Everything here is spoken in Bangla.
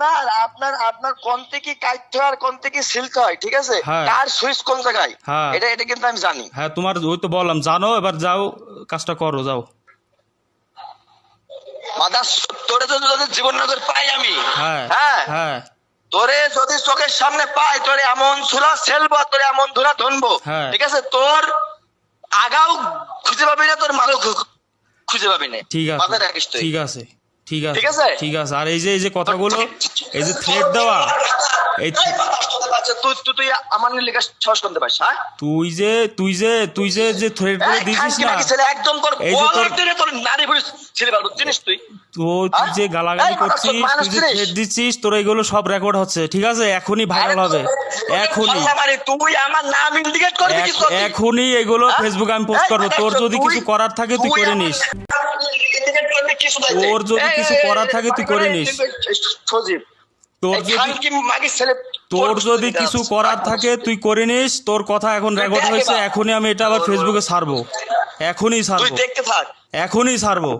আপনার আপনার আপনার কোন থেকে কাটতে হয় আর কোন থেকে সিলতে হয় ঠিক আছে? হ্যাঁ। কার সুইচ কোন জায়গায়? হ্যাঁ। এটা এটা কিন্তু আমি জানি। হ্যাঁ তোমার ওই তো বললাম জানো এবার যাও কাজটা করো যাও। মাদার তোরে যদি যদি জীবননগর পাই আমি হ্যাঁ হ্যাঁ? হ্যাঁ। তোরে যদি চোখের সামনে পাই তোরে এমন চুলা সেলবো তোরে এমন ধুলা ধনবো। ঠিক আছে? তোর আগাও খুঁজে পাবি না তোর মাগও খুঁজে পাবি না। ঠিক আছে ঠিক আছে। ঠিক আছে ঠিক আছে? আর এই যে এই যে কথাগুলো এই যে থ্রেড দেওয়া এই তুই হ্যাঁ? যে তুই যে তুই যে যে থ্রেড এই দিছিস না এই যে তোর- তোর নারী তুই? তো তুই যে হ্যাঁ? গালাগালি করছিস তুই যে থ্রেড দিচ্ছিস তোর এগুলো সব রেকর্ড হচ্ছে ঠিক আছে? এখনই ভাইরাল হবে এখনই। তুই আমার নাম ইন্ডিকেট করবি এখনই এগুলো হ্যাঁ? ফেসবুকে আমি পোস্ট করব তোর যদি কিছু করার থাকে তুই করে নিস। নাম কিছু করবি তোর যদি কিছু করার থাকে তুই করে নিস। সজীব তোর যদি তোর যদি কিছু করার থাকে তুই করে নিস। তোর কথা এখন রেকর্ড হয়েছে এখনই আমি এটা আবার ফেসবুকে ছাড়বো এখনই ছাড়বো এখনই ছাড়বো